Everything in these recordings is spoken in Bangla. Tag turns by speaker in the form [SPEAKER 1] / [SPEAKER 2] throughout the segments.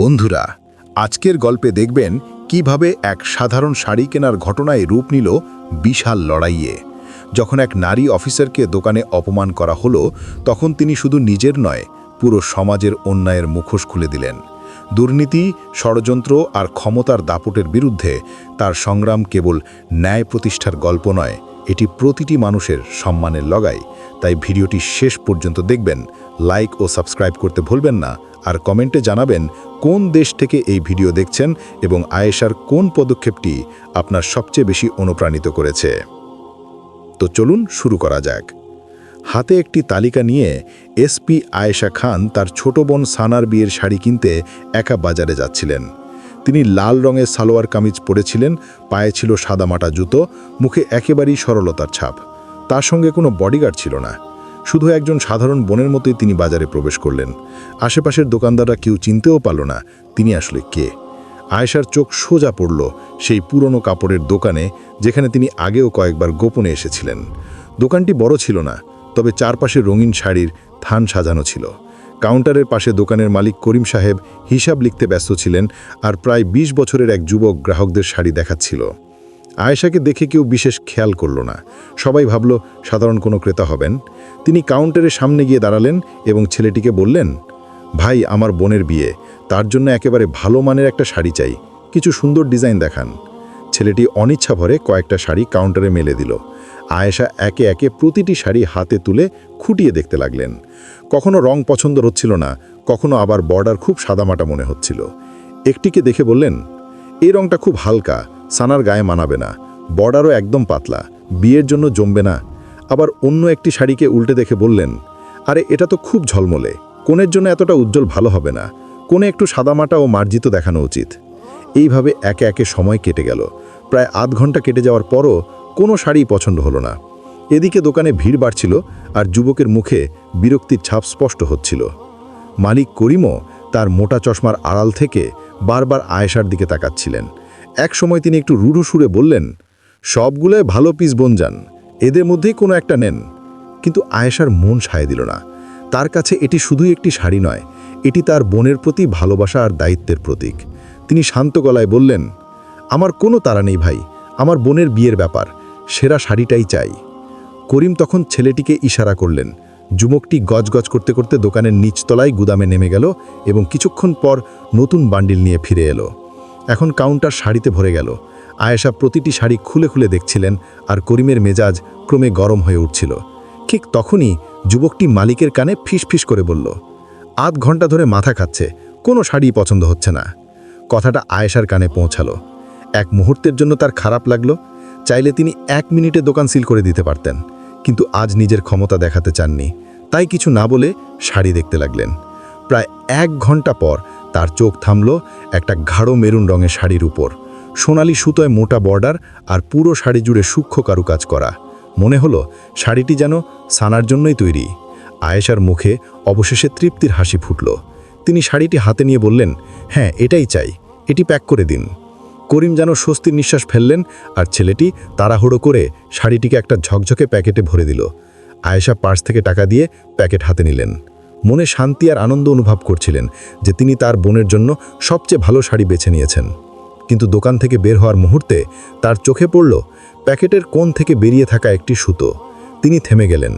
[SPEAKER 1] বন্ধুরা, আজকের গল্পে দেখবেন কীভাবে এক সাধারণ শাড়ি কেনার ঘটনায় রূপ নিল বিশাল লড়াইয়ে। যখন এক নারী অফিসারকে দোকানে অপমান করা হলো, তখন তিনি শুধু নিজের নয়, পুরো সমাজের অন্যায়ের মুখোশ খুলে দিলেন। দুর্নীতি, ষড়যন্ত্র আর ক্ষমতার দাপটের বিরুদ্ধে তার সংগ্রাম কেবল ন্যায় প্রতিষ্ঠার গল্প নয়, এটি প্রতিটি মানুষের সম্মানের লগাই। তাই ভিডিওটি শেষ পর্যন্ত দেখবেন, লাইক ও সাবস্ক্রাইব করতে ভুলবেন না। আর কমেন্টে জানাবেন কোন দেশ থেকে এই ভিডিও দেখছেন এবং আয়েশার কোন পদক্ষেপটি আপনার সবচেয়ে বেশি অনুপ্রাণিত করেছে। তো চলুন শুরু করা যাক। হাতে একটি তালিকা নিয়ে এসপি আয়েশা খান তার ছোট বোন সানার বিয়ের শাড়ি কিনতে একা বাজারে যাচ্ছিলেন। তিনি লাল রঙের সালোয়ার কামিজ পরেছিলেন, পায়ে ছিল সাদামাটা জুতো, মুখে একেবারেই সরলতার ছাপ। তার সঙ্গে কোনো বডিগার্ড ছিল না। শুধু একজন সাধারণ বোনের মতোই তিনি বাজারে প্রবেশ করলেন। আশেপাশের দোকানদাররা কেউ চিনতেও পারল না তিনি আসলে কে। আয়েশার চোখ সোজা পড়ল সেই পুরনো কাপড়ের দোকানে, যেখানে তিনি আগেও কয়েকবার গোপনে এসেছিলেন। দোকানটি বড় ছিল না, তবে চারপাশে রঙিন শাড়ির থান সাজানো ছিল। কাউন্টারের পাশে দোকানের মালিক করিম সাহেব হিসাব লিখতে ব্যস্ত ছিলেন আর প্রায় ২০ বছরের এক যুবক গ্রাহকদের শাড়ি দেখাচ্ছিল। আয়েশাকে দেখে কেউ বিশেষ খেয়াল করল না। সবাই ভাবল, সাধারণ কোনো ক্রেতা হবেন। তিনি কাউন্টারের সামনে গিয়ে দাঁড়ালেন এবং ছেলেটিকে বললেন, ভাই, আমার বোনের বিয়ে। তার জন্য একেবারে ভালো মানের একটা শাড়ি চাই। কিছু সুন্দর ডিজাইন দেখান। ছেলেটি অনিচ্ছা ভরে কয়েকটা শাড়ি কাউন্টারে মেলে দিল। আয়েশা একে একে প্রতিটি শাড়ি হাতে তুলে খুঁটিয়ে দেখতে লাগলেন। কখনো রং পছন্দ হচ্ছিল না, কখনো আবার বর্ডার খুব সাদামাটা মনে হচ্ছিল। একটিকে দেখে বললেন, এই রংটা খুব হালকা সানার গায়ে মানাবে না। বর্ডারও একদম পাতলা। বিয়ের জন্য জমবে না। আবার অন্য একটি শাড়িকে উল্টে দেখে বললেন, আরে, এটা তো খুব ঝলমলে। কোণের জন্য এতটা উজ্জ্বল ভালো হবে না। কোণে একটু সাদামাটা ও মার্জিত দেখানো উচিত। এইভাবে একে একে সময় কেটে গেল। প্রায় আধ ঘণ্টা কেটে যাওয়ার পরও কোনো শাড়ি পছন্দ হলো না। এদিকে দোকানে ভিড় বাড়ছিল আর যুবকের মুখে বিরক্তির ছাপ স্পষ্ট হচ্ছিল। মালিক করিমও তার মোটা চশমার আড়াল থেকে বারবার আয়েশার দিকে তাকাচ্ছিলেন। এক সময় তিনি একটু রুড়ু সুরে বললেন সবগুলোয় ভালো পিস বোন বনজান এদের মধ্যেই কোনো একটা নেন। কিন্তু আয়েশার মন সায় দিল না। তার কাছে এটি শুধুই একটি শাড়ি নয়, এটি তার বোনের প্রতি ভালোবাসা আর দায়িত্বের প্রতীক। তিনি শান্ত গলায় বললেন, আমার কোনো তাড়া নেই ভাই, আমার বোনের বিয়ের ব্যাপার, সেরা শাড়িটাই চাই। করিম তখন ছেলেটিকে ইশারা করলেন। যুবকটি গজগজ করতে করতে দোকানের নিচতলায় গুদামে নেমে গেল এবং কিছুক্ষণ পর নতুন বান্ডিল নিয়ে ফিরে এলো। এখন কাউন্টার শাড়িতে ভরে গেল। আয়েশা প্রতিটি শাড়ি খুলে খুলে দেখছিলেন আর করিমের মেজাজ ক্রমে গরম হয়ে উঠছিল। ঠিক তখনই যুবকটি মালিকের কানে ফিস ফিস করে বলল, আধ ঘণ্টা ধরে মাথা খাচ্ছে, কোনো শাড়ি পছন্দ হচ্ছে না। কথাটা আয়েশার কানে পৌঁছালো। এক মুহূর্তের জন্য তার খারাপ লাগল, চাইলে তিনি এক মিনিটে দোকান সিল করে দিতে পারতেন, কিন্তু আজ নিজের ক্ষমতা দেখাতে চাননি। তাই কিছু না বলে শাড়ি দেখতে লাগলেন। প্রায় এক ঘণ্টা পর তার চোখ থামল একটা গাঢ় মেরুন রঙের শাড়ির উপর। সোনালি সুতোয় মোটা বর্ডার আর পুরো শাড়ি জুড়ে সূক্ষ্ম কারুকাজ করা। মনে হলো শাড়িটি যেন সানার জন্যই তৈরি। আয়েশার মুখে অবশেষে তৃপ্তির হাসি ফুটল। তিনি শাড়িটি হাতে নিয়ে বললেন হ্যাঁ এটাই চাই। এটি প্যাক করে দিন। করিম যেন স্বস্তির নিঃশ্বাস ফেললেন আর ছেলেটি তাড়াহুড়ো করে শাড়িটিকে একটা ঝকঝকে প্যাকেটে ভরে দিল। আয়েশা পার্স থেকে টাকা দিয়ে প্যাকেট হাতে নিলেন। মনে শান্তি আর আনন্দ অনুভব করছিলেন যে তিনি তার বোনের জন্য সবচেয়ে ভালো শাড়ি বেছে নিয়েছেন। কিন্তু দোকান থেকে বের হওয়ার মুহূর্তে তার চোখে পড়ল প্যাকেটের কোণ থেকে বেরিয়ে থাকা একটি সুতো। তিনি থেমে গেলেন,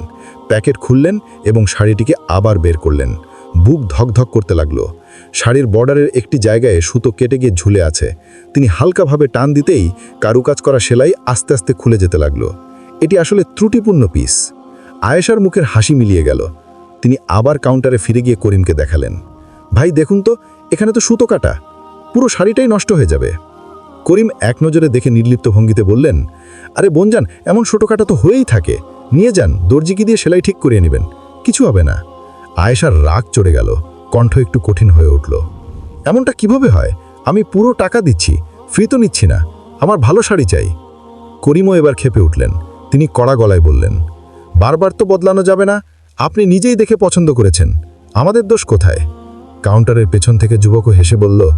[SPEAKER 1] প্যাকেট খুললেন এবং শাড়িটিকে আবার বের করলেন। বুক ধকধক করতে লাগল। শাড়ির বর্ডারের একটি জায়গায় সুতো কেটে গিয়ে ঝুলে আছে। তিনি হালকাভাবে টান দিতেই কারুকাজ করা সেলাই আস্তে আস্তে খুলে যেতে লাগল। এটি আসলে ত্রুটিপূর্ণ পিস আয়েশার মুখের হাসি মিলিয়ে গেল। তিনি আবার কাউন্টারে ফিরে গিয়ে করিমকে দেখালেন। ভাই, দেখুন তো, এখানে তো সুতো কাটা। পুরো শাড়িটাই নষ্ট হয়ে যাবে। করিম এক নজরে দেখে নির্লিপ্ত ভঙ্গিতে বললেন, আরে বোনজান, এমন ছোটোকাটা তো হয়েই থাকে। নিয়ে যান দর্জিকে দিয়ে সেলাই ঠিক করিয়ে নেবেন? কিছু হবে না। আয়েশার রাগ চড়ে গেল, কণ্ঠ একটু কঠিন হয়ে উঠল, এমনটা কীভাবে হয়? আমি পুরো টাকা দিচ্ছি, ফ্রি তো নিচ্ছি না, আমার ভালো শাড়ি চাই। করিমও এবার খেপে উঠলেন, তিনি কড়া গলায় বললেন, বারবার তো বদলানো যাবে না আপনি নিজেই দেখে পছন্দ করেছেন। আমাদের দোষ কোথায়? কাউন্টারের পেছন থেকে যুবকও হেসে বলল,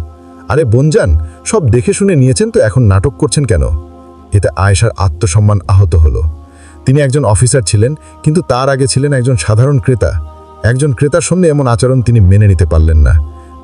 [SPEAKER 1] আরে বনজান, সব দেখে শুনে নিয়েছেন তো, এখন নাটক করছেন কেন? এতে আয়েশার আত্মসম্মান আহত হলো। তিনি একজন অফিসার ছিলেন, কিন্তু তার আগে ছিলেন একজন সাধারণ ক্রেতা। একজন ক্রেতার সঙ্গে এমন আচরণ তিনি মেনে নিতে পারলেন না।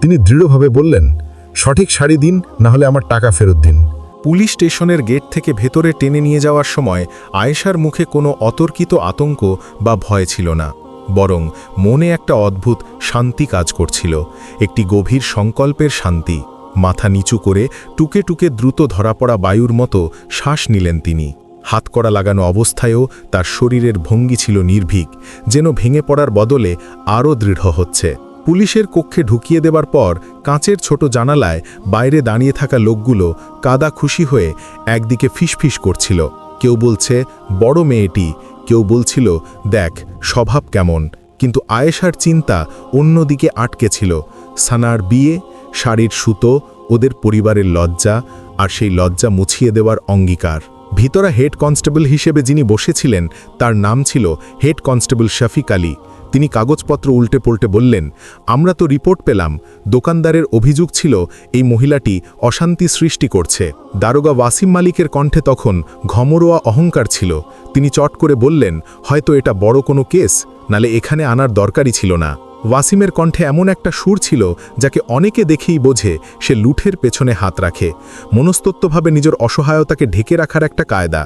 [SPEAKER 1] তিনি দৃঢ়ভাবে বললেন, সঠিক শাড়ি দিন, না হলে আমার টাকা ফেরত দিন।
[SPEAKER 2] পুলিশ স্টেশনের গেট থেকে ভেতরে টেনে নিয়ে যাওয়ার সময় আয়েশার মুখে কোনো অতর্কিত আতঙ্ক বা ভয় ছিল না। বরং মনে একটা অদ্ভুত শান্তি কাজ করছিল, একটি গভীর সংকল্পের শান্তি। মাথা নিচু করে টুকে টুকে দ্রুত ধরা পড়া বায়ুর মতো শ্বাস নিলেন তিনি। হাতকড়া লাগানো অবস্থায়ও তার শরীরের ভঙ্গি ছিল নির্ভীক, যেন ভেঙে পড়ার বদলে আরও দৃঢ় হচ্ছে। পুলিশের কক্ষে ঢুকিয়ে দেবার পর কাঁচের ছোট জানালায় বাইরে দাঁড়িয়ে থাকা লোকগুলো কাদা খুশি হয়ে একদিকে ফিসফিস করছিল। কেউ বলছে, বড় মেয়েটি কেউ বলছিল, দেখ, স্বভাব কেমন। কিন্তু আয়েশার চিন্তা অন্যদিকে আটকে ছিল। সানার বিয়ে, শাড়ির সুতো, ওদের পরিবারের লজ্জা আর সেই লজ্জা মুছিয়ে দেওয়ার অঙ্গীকার। ভিতরা হেড কনস্টেবল হিসেবে যিনি বসেছিলেন, তার নাম ছিল হেড কনস্টেবল শফিক আলী। তিনি কাগজপত্র উল্টে পল্টে বললেন, আমরা তো রিপোর্ট পেলাম, দোকানদারের অভিযোগ ছিল এই মহিলাটি অশান্তি সৃষ্টি করছে। দারোগা ওয়াসিম মালিকের কণ্ঠে তখন ঘমরোয়া অহংকার ছিল। তিনি চট করে বললেন, হয়তো এটা বড় কোনো কেস, নালে এখানে আনার দরকারই ছিল না। ওয়াসিমের কণ্ঠে এমন একটা সুর ছিল যাকে অনেকে দেখেই বোঝে সে লুঠের পেছনে হাত রাখে, মনস্তত্ত্বভাবে নিজের অসহায়তাকে ঢেকে রাখার একটা কায়দা।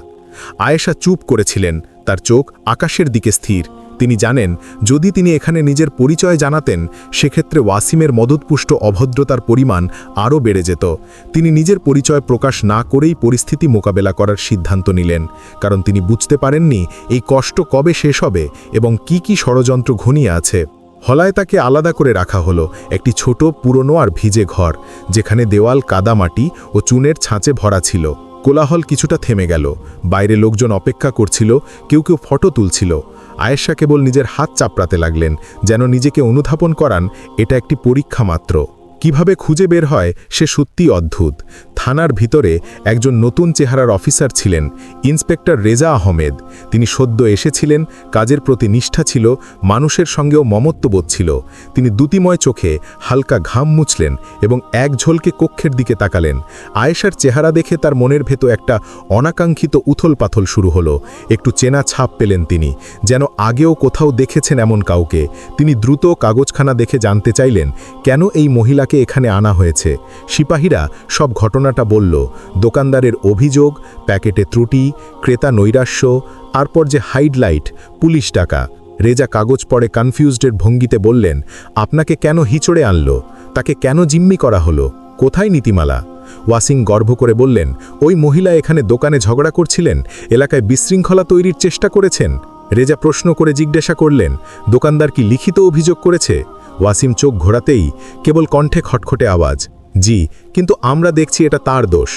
[SPEAKER 2] আয়েশা চুপ করেছিলেন, তার চোখ আকাশের দিকে স্থির। তিনি জানেন, যদি তিনি এখানে নিজের পরিচয় জানাতেন, সেক্ষেত্রে ওয়াসিমের মদতপুষ্ট অভদ্রতার পরিমাণ আরও বেড়ে যেত। তিনি নিজের পরিচয় প্রকাশ না করেই পরিস্থিতি মোকাবেলা করার সিদ্ধান্ত নিলেন, কারণ তিনি বুঝতে পারেননি এই কষ্ট কবে শেষ হবে এবং কি কি ষড়যন্ত্র ঘনিয়ে আছে। হলায় তাকে আলাদা করে রাখা হলো একটি ছোট, পুরনো আর ভিজে ঘর, যেখানে দেওয়াল, কাদা মাটি ও চুনের ছাঁচে ভরা ছিল। কোলাহল কিছুটা থেমে গেল। বাইরে লোকজন অপেক্ষা করছিল, কেউ কেউ ফটো তুলছিল। আয়েশা কেবল নিজের হাত চাপড়াতে লাগলেন, যেন নিজেকে অনুধাবন করান, এটা একটি পরীক্ষা মাত্র। কীভাবে খুঁজে বের হয় সে সত্যি অদ্ভুত। থানার ভিতরে একজন নতুন চেহারার অফিসার ছিলেন, ইন্সপেক্টর রেজা আহমেদ। তিনি সদ্য এসেছিলেন, কাজের প্রতি নিষ্ঠা ছিল, মানুষের সঙ্গেও মমত্ববোধ ছিল। তিনি দ্যুতিময় চোখে হালকা ঘাম মুছলেন এবং এক ঝলকে কক্ষের দিকে তাকালেন। আয়েশার চেহারা দেখে তার মনের ভেতর একটা অনাকাঙ্ক্ষিত উথল পাথল শুরু হলো। একটু চেনা ছাপ পেলেন তিনি, যেন আগেও কোথাও দেখেছেন এমন কাউকে। তিনি দ্রুত কাগজখানা দেখে জানতে চাইলেন, কেন এই মহিলাকে এখানে আনা হয়েছে। সিপাহীরা সব ঘটনাটা বলল, দোকানদারের অভিযোগ, প্যাকেটে ত্রুটি, ক্রেতা নৈরাশ্য, তারপর যে হাইডলাইট, পুলিশ টাকা। রেজা কাগজ পড়ে কনফিউজডের ভঙ্গিতে বললেন, আপনাকে কেন হিচড়ে আনলো? তাকে কেন জিম্মি করা হলো? কোথায় নীতিমালা? ওয়াসিং গর্ভ করে বললেন, ওই মহিলা এখানে দোকানে ঝগড়া করছিলেন? এলাকায় বিশৃঙ্খলা তৈরির চেষ্টা করেছেন? রেজা প্রশ্ন করে জিজ্ঞাসা করলেন, দোকানদার কি লিখিত অভিযোগ করেছে? ওয়াসিম চোখ ঘোরাতেই কেবল কণ্ঠে খটখটে আওয়াজ জি কিন্তু আমরা দেখছি এটা তার দোষ।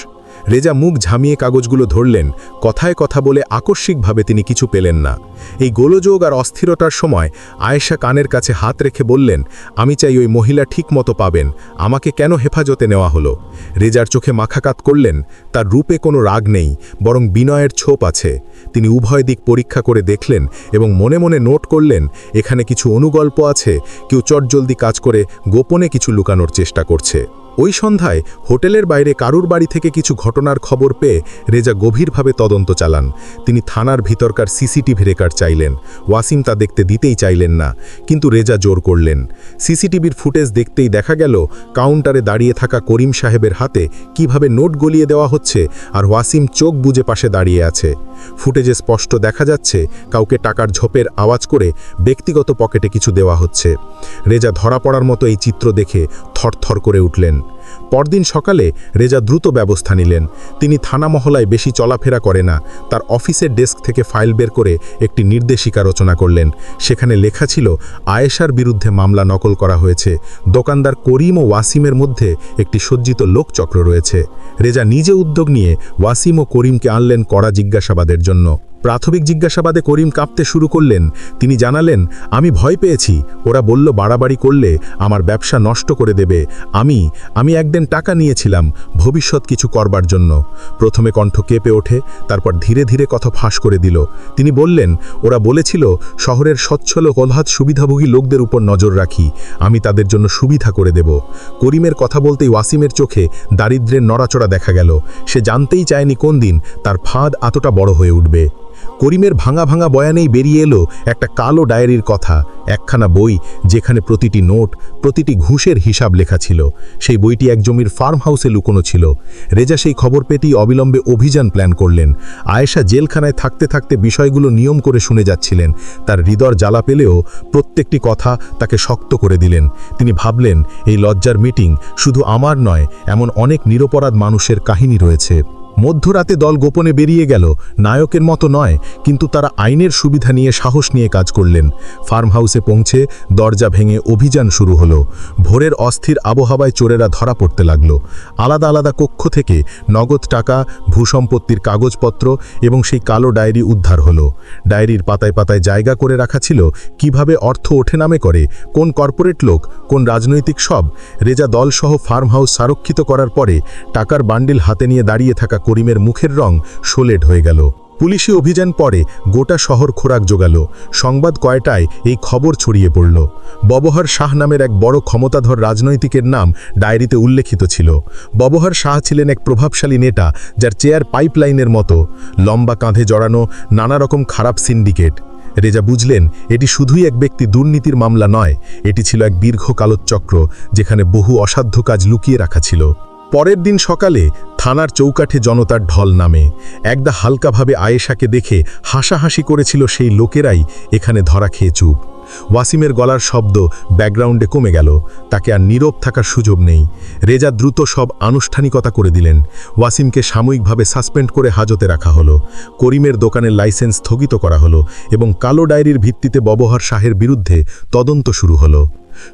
[SPEAKER 2] রেজা মুখ ঝামিয়ে কাগজগুলো ধরলেন, কথায় কথা বলে আকস্মিকভাবে তিনি কিছু পেলেন না। এই গোলযোগ আর অস্থিরতার সময় আয়েশা কানের কাছে হাত রেখে বললেন, আমি চাই ওই মহিলা ঠিক মতো পাবেন, আমাকে কেন হেফাজতে নেওয়া হলো? রেজার চোখে মাখাকাত করলেন, তার রূপে কোনো রাগ নেই, বরং বিনয়ের ছোপ আছে। তিনি উভয় দিক পরীক্ষা করে দেখলেন এবং মনে মনে নোট করলেন, এখানে কিছু অনুগল্প আছে, কেউ চটজলদি কাজ করে গোপনে কিছু লুকানোর চেষ্টা করছে। ওই সন্ধ্যায় হোটেলের বাইরে কারুর বাড়ি থেকে কিছু ঘটনার খবর পেয়ে রেজা গভীরভাবে তদন্ত চালান। তিনি থানার ভিতরকার সিসিটিভি রেকর্ড চাইলেন। ওয়াসিম তা দেখতে দিতেই চাইলেন না, কিন্তু রেজা জোর করলেন। সিসিটিভির ফুটেজ দেখতেই দেখা গেল, কাউন্টারে দাঁড়িয়ে থাকা করিম সাহেবের হাতে কীভাবে নোট গলিয়ে দেওয়া হচ্ছে আর ওয়াসিম চোখ বুজে পাশে দাঁড়িয়ে আছে। ফুটেজে স্পষ্ট দেখা যাচ্ছে কাউকে টাকার ঝোপের আওয়াজ করে ব্যক্তিগত পকেটে কিছু দেওয়া হচ্ছে। রেজা ধরা পড়ার মতো এই চিত্র দেখে থরথর করে উঠলেন। পরদিন সকালে রেজা দ্রুত ব্যবস্থা নিলেন। তিনি থানা মহলায় বেশি চলাফেরা করে না। তার অফিসের ডেস্ক থেকে ফাইল বের করে একটি নির্দেশিকা রচনা করলেন। সেখানে লেখা ছিল, আয়েশার বিরুদ্ধে মামলা নকল করা হয়েছে। দোকানদার করিম ও ওয়াসিমের মধ্যে একটি সজ্জিত লোকচক্র রয়েছে। রেজা নিজে উদ্যোগ নিয়ে ওয়াসিম ও করিমকে আনলেন কড়া জিজ্ঞাসাবাদের জন্য। প্রাথমিক জিজ্ঞাসাবাদে করিম কাঁপতে শুরু করলেন। তিনি জানালেন, আমি ভয় পেয়েছি। ওরা বলল, বাড়াবাড়ি করলে আমার ব্যবসা নষ্ট করে দেবে। আমি আমি একদিন টাকা নিয়েছিলাম, ভবিষ্যৎ কিছু করবার জন্য। প্রথমে কণ্ঠ কেঁপে ওঠে, তারপর ধীরে ধীরে কথা ফাঁস করে দিল। তিনি বললেন, ওরা বলেছিল, শহরের স্বচ্ছল কলহাত সুবিধাভোগী লোকদের উপর নজর রাখি। আমি তাদের জন্য সুবিধা করে দেব। করিমের কথা বলতেই ওয়াসিমের চোখে দারিদ্রের নড়াচড়া দেখা গেল। সে জানতেই চায়নি কোন দিন তার ফাঁদ এতটা বড় হয়ে উঠবে। করিমের ভাঙা ভাঙা বয়ানেই বেরিয়ে এলো একটা কালো ডায়েরির কথা, একখানা বই যেখানে প্রতিটি নোট, প্রতিটি ঘুষের হিসাব লেখা ছিল। সেই বইটি এক জমির ফার্ম হাউসে লুকোনো ছিল। রেজা সেই খবর পেতেই অবিলম্বে অভিযান প্ল্যান করলেন। আয়েশা জেলখানায় থাকতে থাকতে বিষয়গুলো নিয়ম করে শুনে যাচ্ছিলেন। তার হৃদয় জ্বালা পেলেও প্রত্যেকটি কথা তাকে শক্ত করে দিলেন। তিনি ভাবলেন, এই লজ্জার মিটিং শুধু আমার নয়, এমন অনেক নিরপরাধ মানুষের কাহিনী রয়েছে। মধ্যরাতে দল গোপনে বেরিয়ে গেল, নায়কের মতো নয়, কিন্তু তারা আইনের সুবিধা নিয়ে সাহস নিয়ে কাজ করলেন। ফার্ম হাউসে পৌঁছে দরজা ভেঙে অভিযান শুরু হলো। ভোরের অস্থির আবহাওয়ায় চোরেরা ধরা পড়তে লাগল। আলাদা আলাদা কক্ষ থেকে নগদ টাকা, ভূসম্পত্তির কাগজপত্র এবং সেই কালো ডায়েরি উদ্ধার হলো। ডায়েরির পাতায় পাতায় জায়গা করে রাখা ছিল কীভাবে অর্থ ওঠে নামে করে, কোন কর্পোরেট লোক, কোন রাজনৈতিক সব। রেজা দলসহ ফার্ম হাউস সারক্ষিত করার পরে টাকার বান্ডিল হাতে নিয়ে দাঁড়িয়ে থাকা করিমের মুখের রং সোলেট হয়ে গেল। পুলিশি অভিযান পরে গোটা শহর খোরাক জোগাল। সংবাদ কয়টায় এই খবর ছড়িয়ে পড়ল। ববহার শাহ নামের এক বড় ক্ষমতাধর রাজনৈতিকের নাম ডায়েরিতে উল্লেখিত ছিল। ববহার শাহ ছিলেন এক প্রভাবশালী নেতা যার চেয়ার পাইপলাইনের মতো। লম্বা কাঁধে জড়ানো নানা রকম খারাপ সিন্ডিকেট। রেজা বুঝলেন, এটি শুধুই এক ব্যক্তি দুর্নীতির মামলা নয়, এটি ছিল এক দীর্ঘ কালোচক্র যেখানে বহু অসাধ্য কাজ লুকিয়ে রাখা ছিল। পরের দিন সকালে থানার চৌকাঠে জনতার ঢল নামে। একদা হালকাভাবে আয়েশাকে দেখে হাসাহাসি করেছিল সেই লোকেরাই এখানে ধরা খেয়ে চুপ। ওয়াসিমের গলার শব্দ ব্যাকগ্রাউন্ডে কমে গেল, তাকে আর নীরব থাকার সুযোগ নেই। রেজা দ্রুত সব আনুষ্ঠানিকতা করে দিলেন। ওয়াসিমকে সাময়িকভাবে সাসপেন্ড করে হাজতে রাখা হলো। করিমের দোকানের লাইসেন্স স্থগিত করা হলো এবং কালো ডায়েরির ভিত্তিতে ববহার শাহের বিরুদ্ধে তদন্ত শুরু হলো।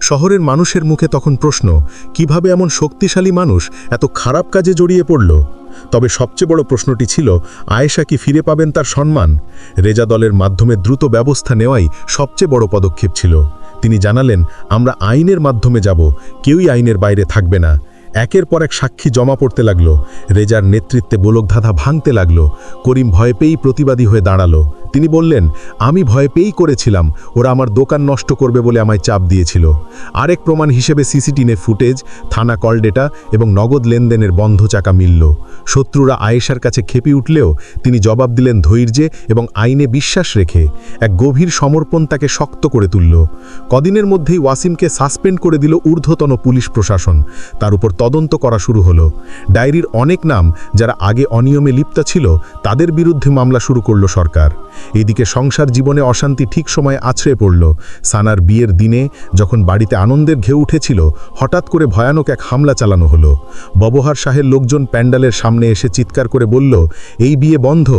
[SPEAKER 2] শহরের মানুষের মুখে তখন প্রশ্ন, কীভাবে এমন শক্তিশালী মানুষ এত খারাপ কাজে জড়িয়ে পড়ল? তবে সবচেয়ে বড় প্রশ্নটি ছিল, আয়েশা কি ফিরে পাবেন তার সম্মান? রেজা দলের মাধ্যমে দ্রুত ব্যবস্থা নেওয়াই সবচেয়ে বড় পদক্ষেপ ছিল। তিনি জানালেন, আমরা আইনের মাধ্যমে যাব, কেউই আইনের বাইরে থাকবে না। একের পর এক সাক্ষী জমা পড়তে লাগল। রেজার নেতৃত্বে বোলকধাঁধা ভাঙতে লাগল। করিম ভয় পেয়েই প্রতিবাদী হয়ে দাঁড়াল। তিনি বললেন, আমি ভয় পেয়েই করেছিলাম। ওরা আমার দোকান নষ্ট করবে বলে আমায় চাপ দিয়েছিল। আরেক প্রমাণ হিসেবে সিসিটিনে ফুটেজ, থানা কল ডেটা এবং নগদ লেনদেনের বন্ধ চাকা মিলল। শত্রুরা আয়েশার কাছে খেপে উঠলেও তিনি জবাব দিলেন ধৈর্যে এবং আইনে বিশ্বাস রেখে। এক গভীর সমর্পণ তাকে শক্ত করে তুলল। কদিনের মধ্যেই ওয়াসিমকে সাসপেন্ড করে দিল ঊর্ধ্বতন পুলিশ প্রশাসন। তার উপর তদন্ত করা শুরু হলো। ডায়েরির অনেক নাম যারা আগে অনিয়মে লিপ্ত ছিল, তাদের বিরুদ্ধে মামলা শুরু করল সরকার। এদিকে সংসার জীবনে অশান্তি ঠিক সময়ে আছড়ে পড়ল। সানার বিয়ের দিনে যখন বাড়িতে আনন্দের ঘেউ উঠেছিল, হঠাৎ করে ভয়ানক এক হামলা চালানো হলো। ববহার শাহের লোকজন প্যান্ডালের সামনে এসে চিৎকার করে বলল, এই বিয়ে বন্ধ।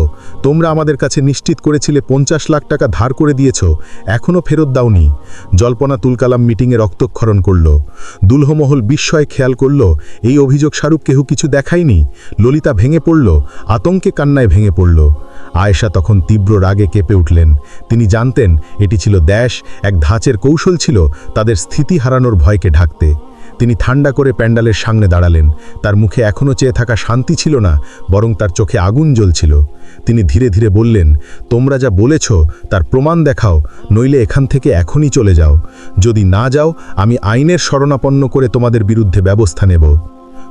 [SPEAKER 2] তোমরা আমাদের কাছে নিশ্চিত করেছিলে পঞ্চাশ লাখ টাকা ধার করে দিয়েছ এখনও ফেরত দাওনি। জল্পনা তুলকালাম মিটিংয়ে রক্তক্ষরণ করল। দুলহমহল বিস্ময়ে খেয়াল করল এই অভিযোগ শাহরুখ কেহ কিছু দেখায়নি? ললিতা ভেঙে পড়ল, আতঙ্কে কান্নায় ভেঙে পড়ল। আয়েশা তখন তীব্র রাগে কেঁপে উঠলেন। তিনি জানতেন, এটি ছিল দেশ, এক ধাঁচের কৌশল ছিল তাদের স্থিতি হারানোর ভয়কে ঢাকতে। তিনি ঠান্ডা করে প্যান্ডালের সামনে দাঁড়ালেন। তার মুখে এখনও চেয়ে থাকা শান্তি ছিল না, বরং তার চোখে আগুন জ্বলছিল। তিনি ধীরে ধীরে বললেন, তোমরা যা বলেছ, তার প্রমাণ দেখাও, নইলে এখান থেকে এখনই চলে যাও। যদি না যাও, আমি আইনের শরণাপন্ন করে তোমাদের বিরুদ্ধে ব্যবস্থা নেব।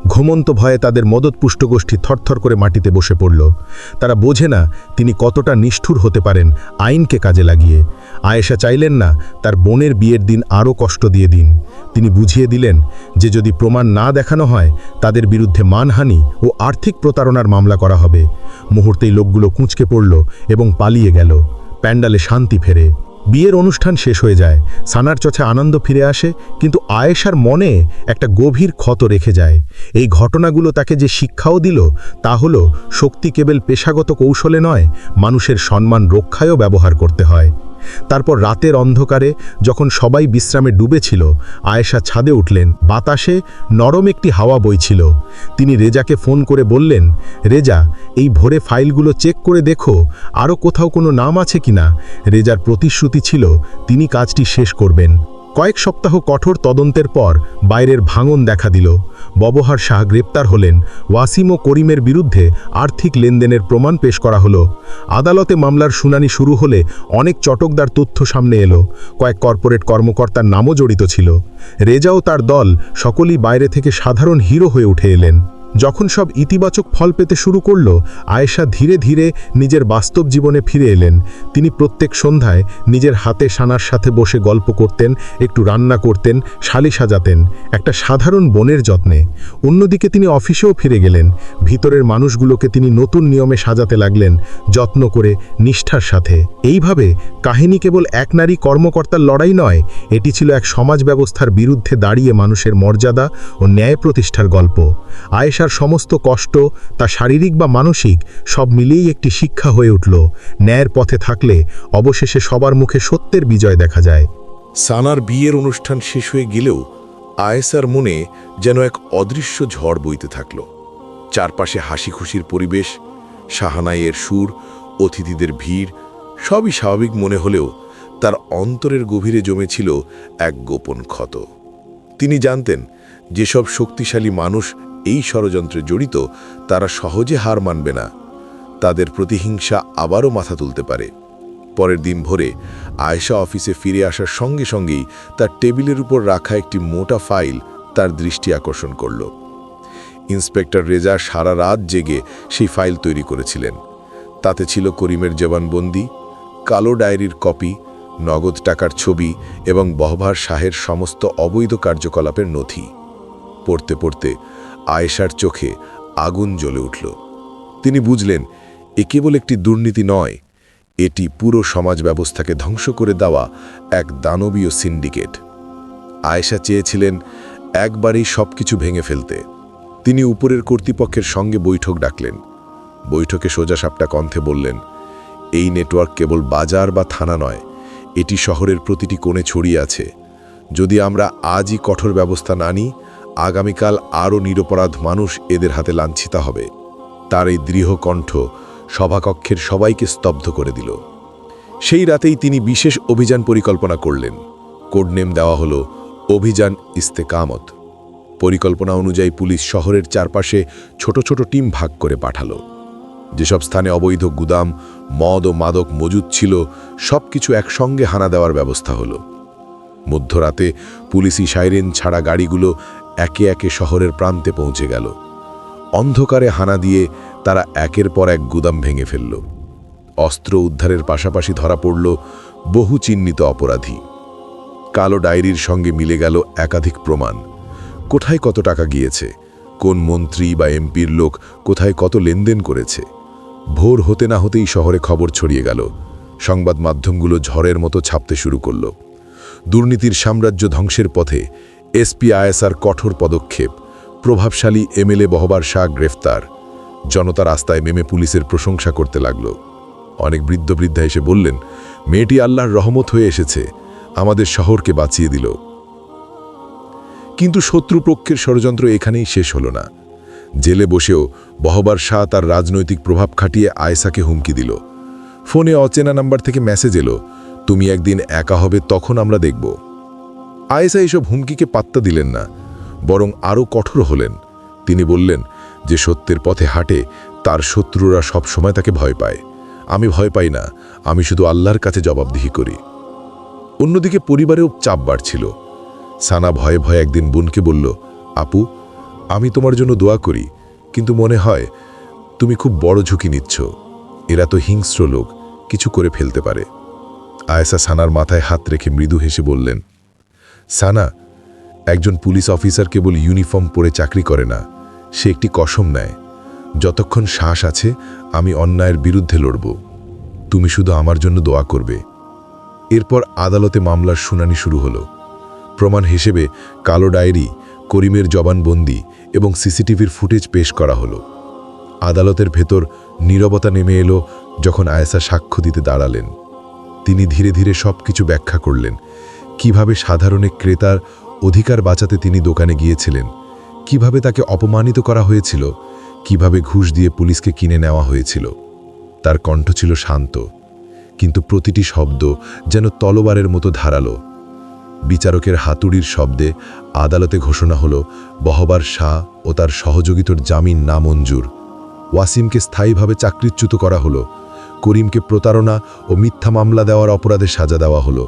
[SPEAKER 2] ঘুমন্ত ভয়ে তাদের মদতপুষ্ট গোষ্ঠী থরথর করে মাটিতে বসে পড়ল। তারা বোঝে না তিনি কতটা নিষ্ঠুর হতে পারেন আইনকে কাজে লাগিয়ে। আয়েশা চাইলেন না তার বোনের বিয়ের দিন আরও কষ্ট দিয়ে দিন। তিনি বুঝিয়ে দিলেন যে যদি প্রমাণ না দেখানো হয়, তাদের বিরুদ্ধে মানহানি ও আর্থিক প্রতারণার মামলা করা হবে। মুহূর্তেই লোকগুলো কুঁচকে পড়ল এবং পালিয়ে গেল। প্যান্ডালে শান্তি ফেরে। বিয়ের অনুষ্ঠান শেষ হয়ে যায়। সানার চোখে আনন্দ ফিরে আসে, কিন্তু আয়েশার মনে একটা গভীর ক্ষত রেখে যায়। এই ঘটনাগুলো তাকে যে শিক্ষাও দিল, তা হল শক্তি কেবল পেশাগত কৌশলে নয়, মানুষের সম্মান রক্ষায়ও ব্যবহার করতে হয়। তারপর রাতের অন্ধকারে যখন সবাই বিশ্রামে ডুবেছিল, আয়েশা ছাদে উঠলেন। বাতাসে নরম একটি হাওয়া বইছিল। তিনি রেজাকে ফোন করে বললেন, রেজা, এই ভোরে ফাইলগুলো চেক করে দেখো আরও কোথাও কোনো নাম আছে কিনা? রেজার প্রতিশ্রুতি ছিল, তিনি কাজটি শেষ করবেন। কয়েক সপ্তাহ কঠোর তদন্তের পর বাইরের ভাঙন দেখা দিল। ববহার শাহ গ্রেপ্তার হলেন, ওয়াসিম ও করিমের বিরুদ্ধে আর্থিক লেনদেনের প্রমাণ পেশ করা হলো। আদালতে মামলার শুনানি শুরু হলে অনেক চটকদার তথ্য সামনে এলো। কয়েক কর্পোরেট কর্মকর্তার নামও জড়িত ছিল। রেজা ও তার দল সকলেই বাইরে থেকে সাধারণ হিরো হয়ে উঠে এলেন। যখন সব ইতিবাচক ফল পেতে শুরু করল, আয়েশা ধীরে ধীরে নিজের বাস্তব জীবনে ফিরে এলেন। তিনি প্রত্যেক সন্ধ্যায় নিজের হাতে সানার সাথে বসে গল্প করতেন, একটু রান্না করতেন শালি সাজাতেন, একটা সাধারণ বনের যত্নে। অন্যদিকে তিনি অফিসেও ফিরে গেলেন। ভিতরের মানুষগুলোকে তিনি নতুন নিয়মে সাজাতে লাগলেন, যত্ন করে, নিষ্ঠার সাথে। এইভাবে কাহিনী কেবল এক নারী কর্মকর্তার লড়াই নয়, এটি ছিল এক সমাজ ব্যবস্থার বিরুদ্ধে দাঁড়িয়ে মানুষের মর্যাদা ও ন্যায় প্রতিষ্ঠার গল্প। আয়েশার সমস্ত কষ্ট তা শারীরিক বা মানসিক সব মিলিয়েই একটি শিক্ষা হয়ে উঠল। ন্যায়ের পথে থাকলে অবশেষে সবার মুখে সত্যের বিজয় দেখা যায়।
[SPEAKER 3] সানার বিয়ের অনুষ্ঠান শেষ হয়ে গেলেও আয়েসার মনে যেন এক অদৃশ্য ঝড় বইতে থাকল। চারপাশে হাসি খুশির পরিবেশ, শাহানাইয়ের সুর, অতিথিদের ভিড়, সবই স্বাভাবিক মনে হলেও তার অন্তরের গভীরে জমেছিল এক গোপন ক্ষত। তিনি জানতেন, যেসব শক্তিশালী মানুষ এই ষড়যন্ত্রে জড়িত, তারা সহজে হার মানবে না। তাদের প্রতিহিংসা আবারও মাথা তুলতে পারে। পরের দিন ভোরে আয়েশা অফিসে ফিরে আসার সঙ্গে সঙ্গেই তার টেবিলের উপর রাখা একটি মোটা ফাইল তার দৃষ্টি আকর্ষণ করল। ইন্সপেক্টর রেজা সারা রাত জেগে সেই ফাইল তৈরি করেছিলেন। তাতে ছিল করিমের জবানবন্দি, কালো ডায়েরির কপি, নগদ টাকার ছবি এবং বহভার শাহের সমস্ত অবৈধ কার্যকলাপের নথি। পড়তে পড়তে আয়েশার চোখে আগুন জ্বলে উঠল। তিনি বুঝলেন, এ কেবল একটি দুর্নীতি নয়, এটি পুরো সমাজ ব্যবস্থাকে ধ্বংস করে দেওয়া এক দানবীয় সিন্ডিকেট। আয়েশা চেয়েছিলেন একবারেই সব কিছু ভেঙে ফেলতে। তিনি উপরের কর্তৃপক্ষের সঙ্গে বৈঠক ডাকলেন। বৈঠকে সোজাসাপটা কণ্ঠে বললেন, এই নেটওয়ার্ক কেবল বাজার বা থানা নয়, এটি শহরের প্রতিটি কোণে ছড়িয়ে আছে। যদি আমরা আজই কঠোর ব্যবস্থা না নিই আগামীকাল আরও নিরপরাধ মানুষ এদের হাতে লাঞ্ছিত হবে। তার এই দৃঢ় কণ্ঠ সভাকক্ষের সবাইকে স্তব্ধ করে দিল। সেই রাতেই তিনি বিশেষ অভিযান পরিকল্পনা করলেন। কোডনেম দেওয়া হলো অভিযান ইস্তেকামত। পরিকল্পনা অনুযায়ী পুলিশ শহরের চারপাশে ছোট ছোট টিম ভাগ করে পাঠালো। যেসব স্থানে অবৈধ গুদাম, মদ ও মাদক মজুদ ছিল সব কিছু একসঙ্গে হানা দেওয়ার ব্যবস্থা হলো। মধ্যরাতে পুলিশি সাইরেন ছাড়া গাড়িগুলো একে একে শহরের প্রান্তে পৌঁছে গেল। অন্ধকারে হানা দিয়ে তারা একের পর এক গুদাম ভেঙে ফেলল। অস্ত্র উদ্ধারের পাশাপাশি ধরা পড়ল বহু চিহ্নিত অপরাধী। কালো ডায়েরির সঙ্গে মিলে গেল একাধিক প্রমাণ। কোথায় কত টাকা গিয়েছে? কোন মন্ত্রী বা এমপির লোক কোথায় কত লেনদেন করেছে? ভোর হতে না হতেই শহরে খবর ছড়িয়ে গেল। সংবাদ মাধ্যমগুলো ঝড়ের মতো ছাপতে শুরু করল। দুর্নীতির সাম্রাজ্য ধ্বংসের পথে এসপি আইএসআর কঠোর পদক্ষেপ। প্রভাবশালী এমএলএ বহবার শাহ গ্রেফতার। জনতা রাস্তায় মেমে পুলিশের প্রশংসা করতে লাগল। অনেক বৃদ্ধ বৃদ্ধা এসে বললেন, মেয়েটি আল্লাহর রহমত হয়ে এসেছে। আমাদের শহরকে বাঁচিয়ে দিল। কিন্তু শত্রুপক্ষের ষড়যন্ত্র এখানেই শেষ হল না। জেলে বসেও বহবার শাহ তার রাজনৈতিক প্রভাব খাটিয়ে আয়েসাকে হুমকি দিল। ফোনে অচেনা নাম্বার থেকে মেসেজ এলো, তুমি একদিন একা হবে, তখন আমরা দেখব। আয়েসা এসব হুমকিকে পাত্তা দিলেন না, বরং আরও কঠোর হলেন। তিনি বললেন, যে সত্যের পথে হাঁটে, তার শত্রুরা সব সময় তাকে ভয় পায়। আমি ভয় পাই না, আমি শুধু আল্লাহর কাছে জবাবদিহি করি। অন্যদিকে পরিবারেও চাপ বাড়ছিল। সানা ভয়ে ভয়ে একদিন বোনকে বলল, আপু, আমি তোমার জন্য দোয়া করি, কিন্তু মনে হয় তুমি খুব বড় ঝুঁকি নিচ্ছ। এরা তো হিংস্র লোক, কিছু করে ফেলতে পারে। আয়েসা সানার মাথায় হাত রেখে মৃদু হেসে বললেন সানা, একজন পুলিশ অফিসার কেবল ইউনিফর্ম পরে চাকরি করে না, সে একটি কসম নেয়। যতক্ষণ শ্বাস আছে, আমি অন্যায়ের বিরুদ্ধে লড়ব। তুমি শুধু আমার জন্য দোয়া করবে। এরপর আদালতে মামলার শুনানি শুরু হলো। প্রমাণ হিসেবে কালো ডায়েরি, করিমের জবানবন্দি এবং সিসিটিভির ফুটেজ পেশ করা হলো। আদালতের ভেতর নীরবতা নেমে এলো যখন আয়েসা সাক্ষ্য দিতে দাঁড়ালেন। তিনি ধীরে ধীরে সব কিছু ব্যাখ্যা করলেন। কীভাবে সাধারণে ক্রেতার অধিকার বাঁচাতে তিনি দোকানে গিয়েছিলেন? কীভাবে তাকে অপমানিত করা হয়েছিল? কীভাবে ঘুষ দিয়ে পুলিশকে কিনে নেওয়া হয়েছিল? তার কণ্ঠ ছিল শান্ত, কিন্তু প্রতিটি শব্দ যেন তলবারের মতো ধারালো। বিচারকের হাতুড়ির শব্দে আদালতে ঘোষণা হল, বহবার শাহ ও তার সহযোগিতার জামিন নামঞ্জুর। ওয়াসিমকে স্থায়ীভাবে চাকরিচ্যুত করা হলো। করিমকে প্রতারণা ও মিথ্যা মামলা দেওয়ার অপরাধে সাজা দেওয়া হলো।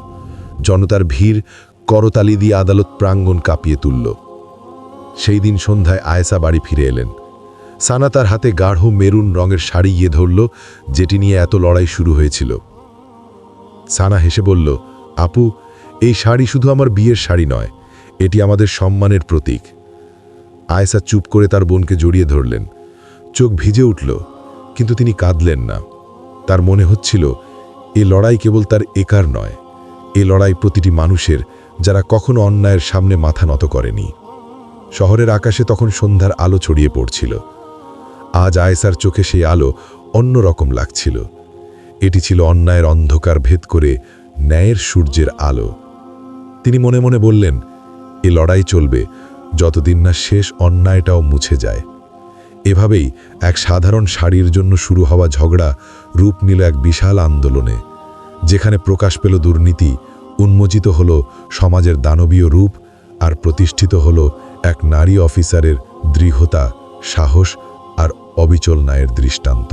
[SPEAKER 3] জনতার ভিড় করতালি দিয়ে আদালত প্রাঙ্গণ কাঁপিয়ে তুলল। সেই দিন সন্ধ্যায় আয়েসা বাড়ি ফিরে এলেন।
[SPEAKER 1] সানা তার হাতে গাঢ় মেরুন রঙের শাড়ি গিয়ে ধরল, যেটি নিয়ে এত লড়াই শুরু হয়েছিল। সানা হেসে বলল, আপু, এই শাড়ি শুধু আমার বিয়ের শাড়ি নয়, এটি আমাদের সম্মানের প্রতীক। আয়েসা চুপ করে তার বোনকে জড়িয়ে ধরলেন। চোখ ভিজে উঠল, কিন্তু তিনি কাঁদলেন না। তার মনে হচ্ছিল, এ লড়াই কেবল তার একার নয় এ লড়াই প্রতিটি মানুষের, যারা কখনো অন্যায়ের সামনে মাথা নত করেনি। শহরের আকাশে তখন সন্ধ্যার আলো ছড়িয়ে পড়ছিল। আজ আয়েসার চোখে সেই আলো অন্যরকম লাগছিল। এটি ছিল অন্যায়ের অন্ধকার ভেদ করে ন্যায়ের সূর্যের আলো। তিনি মনে মনে বললেন, এ লড়াই চলবে যতদিন না শেষ অন্যায়টাও মুছে যায়। এভাবেই এক সাধারণ শাড়ির জন্য শুরু হওয়া ঝগড়া রূপ নিল এক বিশাল আন্দোলনে। যেখানে প্রকাশ পেল দুর্নীতি, উন্মোচিত হল সমাজের দানবীয় রূপ আর প্রতিষ্ঠিত হল এক নারী অফিসারের দৃঢ়তা, সাহস আর অবিচল ন্যায়ের দৃষ্টান্ত।